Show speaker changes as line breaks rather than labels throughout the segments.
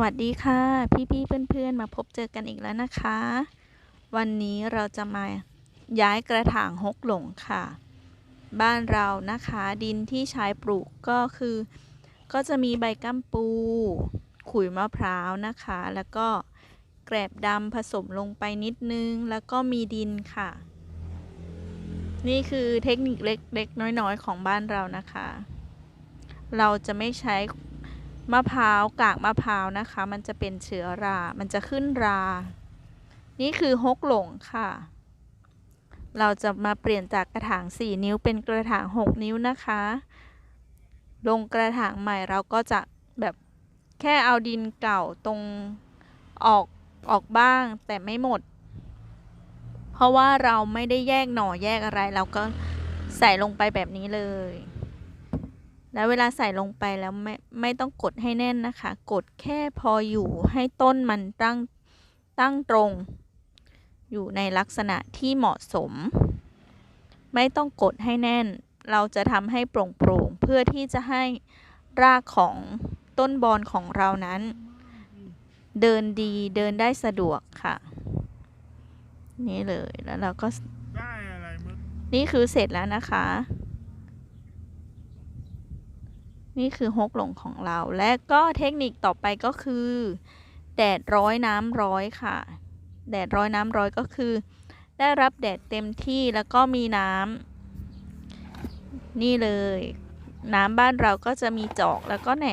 วัสดีค่ะ พี่ๆเพื่อนๆ มาพบเจอกันอีกแล้วนะคะ วันนี้เราจะมาย้ายกระถางฮกหลงค่ะ บ้านเรานะคะดินที่ใช้ปลูกก็คือ ก็จะมีใบกัมปู ขุยมะพร้าวนะคะ แล้วก็แกลบดำผสมลงไปนิดนึง แล้วก็มีดินค่ะ นี่คือเทคนิคเล็กๆ น้อยๆ ของบ้านเรานะคะ เราจะไม่ใช้ มะพร้าวกากมะพร้าวนะคะ มันจะเป็นเชื้อรา มันจะขึ้นรา นี่คือฮกหลงค่ะ เราจะมาเปลี่ยนจากกระถาง 4 นิ้วเป็นกระถาง 6 นิ้วนะคะ ลงกระถางใหม่เราก็จะแบบแค่เอาดินเก่าตรงออกออกบ้างแต่ไม่หมด เพราะว่าเราไม่ได้แยกหน่อแยกอะไร เราก็ใส่ลงไปแบบนี้เลย แล้วเวลาใส่ลงไปแล้วไม่ไม่ต้องกดให้แน่นนะคะ กดแค่พออยู่ให้ต้นมันตั้งตั้งตรง อยู่ในลักษณะที่เหมาะสม ไม่ต้องกดให้แน่น เราจะทำให้โปร่งโปร่งเพื่อที่จะให้รากของต้นบอนของเรานั้น เดินดีเดินได้สะดวกค่ะ นี่เลยแล้วเราก็
ได้อะไรมึง
นี่คือเสร็จแล้วนะคะ นี่คือฮกหลงของเรา และก็เทคนิคต่อไปก็คือ แดดร้อยน้ำร้อยค่ะ แดดร้อยน้ำร้อยก็คือ ได้รับแดดเต็มที่แล้วก็มีน้ำนี่เลย น้ำบ้านเราก็จะมีจอกแล้วก็แหน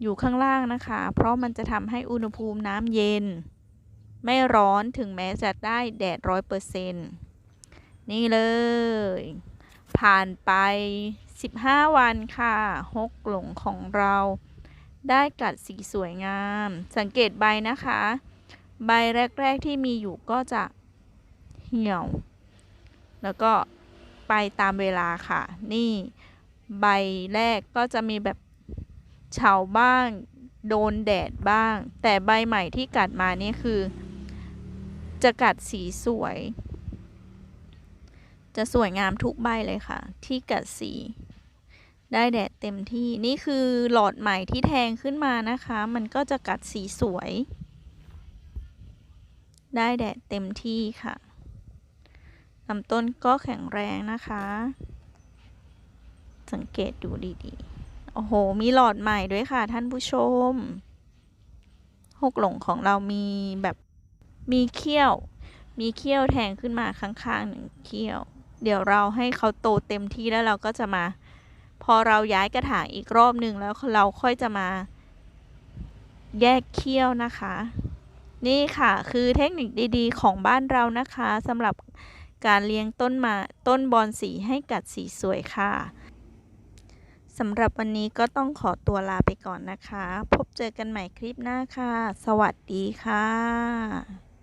อยู่ข้างล่างนะคะ เพราะมันจะทำให้อุณหภูมิน้ำเย็น ไม่ร้อนถึงแม้จะได้แดดร้อยเปอร์เซ็นต์นี่เลย ผ่านไป 15 วันค่ะฮกหลงของเรา ได้กัดสีสวยงาม สังเกตใบนะคะ ใบแรก ๆที่มีอยู่ก็จะเหี่ยว แล้วก็ไปตามเวลาค่ะ นี่ใบแรกก็จะมีแบบเฉาบ้าง โดนแดดบ้าง แต่ใบใหม่ที่กัดมานี่คือ จะกัดสีสวย จะสวยงามทุกใบเลยค่ะ ที่กัดสี ได้แดดเต็มที่นี่คือหลอดใหม่ที่แทงขึ้นมานะคะ มันก็จะกัดสีสวย ได้แดดเต็มที่ค่ะลำต้นก็แข็งแรงนะคะ สังเกตดูดีๆ โอ้โห มีหลอดใหม่ด้วยค่ะท่านผู้ชม หกหลงของเรามีแบบมีเขี้ยว มีเขี้ยวแทงขึ้นมาข้างๆหนึ่งเขี้ยว เดี๋ยวเราให้เขาโตเต็มที่แล้วเราก็จะมา พอเราย้ายกระถางอีกรอบหนึ่งแล้วเราค่อยจะมา แยกเขี้ยวนะคะ นี่ค่ะคือเทคนิคดีๆ ของบ้านเรานะคะสำหรับการเลี้ยงต้นมาต้นบอนสีให้กัดสีสวยค่ะสำหรับวันนี้ก็ต้องขอตัวลาไปก่อนนะคะ พบเจอกันใหม่คลิปหน้าค่ะ สวัสดีค่ะ